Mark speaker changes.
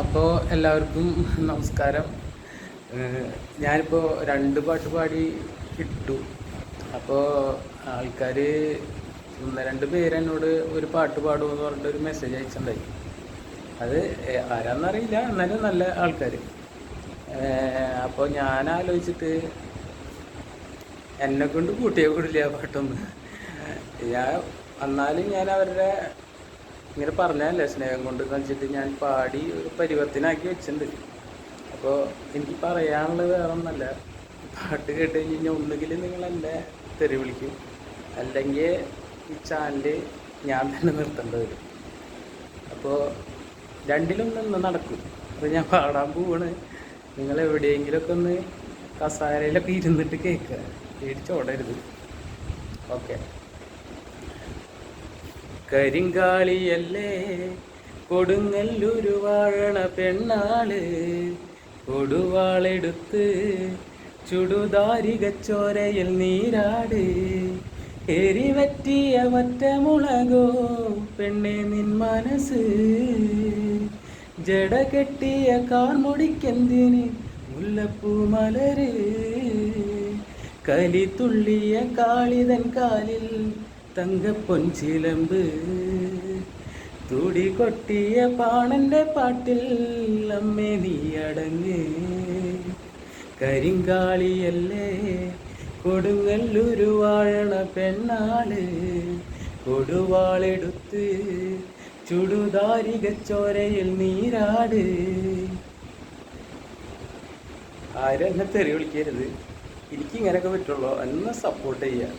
Speaker 1: അപ്പോൾ എല്ലാവർക്കും നമസ്കാരം. ഞാനിപ്പോൾ രണ്ട് പാട്ട് പാടി ഇട്ടു. അപ്പോൾ ആൾക്കാർ ഒന്ന് രണ്ട് പേര് എന്നോട് ഒരു പാട്ട് പാടുമെന്ന് പറഞ്ഞിട്ട് ഒരു മെസ്സേജ് അയച്ചിട്ടുണ്ടായി. അത് ആരാന്നറിയില്ല. എന്നാലും നല്ല ആൾക്കാർ അപ്പോൾ ഞാൻ ആലോചിച്ചിട്ട് എന്നെ കൊണ്ട് കൂട്ടിയേ കൂടില്ല പാട്ടൊന്ന്. ഞാൻ എന്നാലും ഞാൻ അവരുടെ ഇങ്ങനെ പറഞ്ഞതല്ലേ സ്നേഹം കൊണ്ട് വെച്ചിട്ട് ഞാൻ പാടി ഒരു പരിവർത്തനാക്കി വെച്ചിട്ടുണ്ട്. അപ്പോൾ എനിക്ക് പറയാനുള്ളത് വേറെ ഒന്നല്ല പാട്ട് കേട്ട് കഴിഞ്ഞ് കഴിഞ്ഞാൽ ഒന്നുകിൽ നിങ്ങൾ എന്നെ തെറി വിളിക്കും. അല്ലെങ്കിൽ ഈ ചാനൽ ഞാൻ തന്നെ നിർത്തേണ്ടി വരും. അപ്പോൾ രണ്ടിലും നിന്ന് നടക്കും. അപ്പോൾ ഞാൻ പാടാൻ പോവാണ്. നിങ്ങൾ എവിടെയെങ്കിലുമൊക്കെ ഒന്ന് കസാരയിലൊക്കെ ഇരുന്നിട്ട് കേൾക്കുക. പേടിച്ചോടരുത് ഓക്കെ. കരിങ്കാളിയല്ലേ? കൊടുങ്ങല്ലൊരു വാഴണ പെണ്ണാൾ. കൊടുവാളെടുത്ത് ചുടുദാരികച്ചോരയിൽ നീരാട്. എരിവറ്റിയ ഒറ്റമുളകോ പെണ്ണെ നിൻ മനസ്സ്. ജട കെട്ടിയ കാർമുടിക്കെന്തിന് മുല്ലപ്പൂ മലര്. കലിത്തുള്ളിയ കാളിതൻ കാലിൽ തങ്കപ്പൊൻചിലമ്പ് തുടി കൊട്ടിയ പാണന്റെ പാട്ടിൽ അമ്മേ നീ അടങ്ങ്. കരിങ്കാളിയല്ലേ കൊടുങ്ങല്ലൊരു വാഴണ പെണ്ണാൾ. കൊടുവാളെടുത്ത് ചുടുതാരികച്ചോരയിൽ നീരാട്. ആരെന്നെ തെറി വിളിക്കരുത്. എനിക്കിങ്ങനെയൊക്കെ പറ്റുള്ളൂ. എന്നെ സപ്പോർട്ട് ചെയ്യുക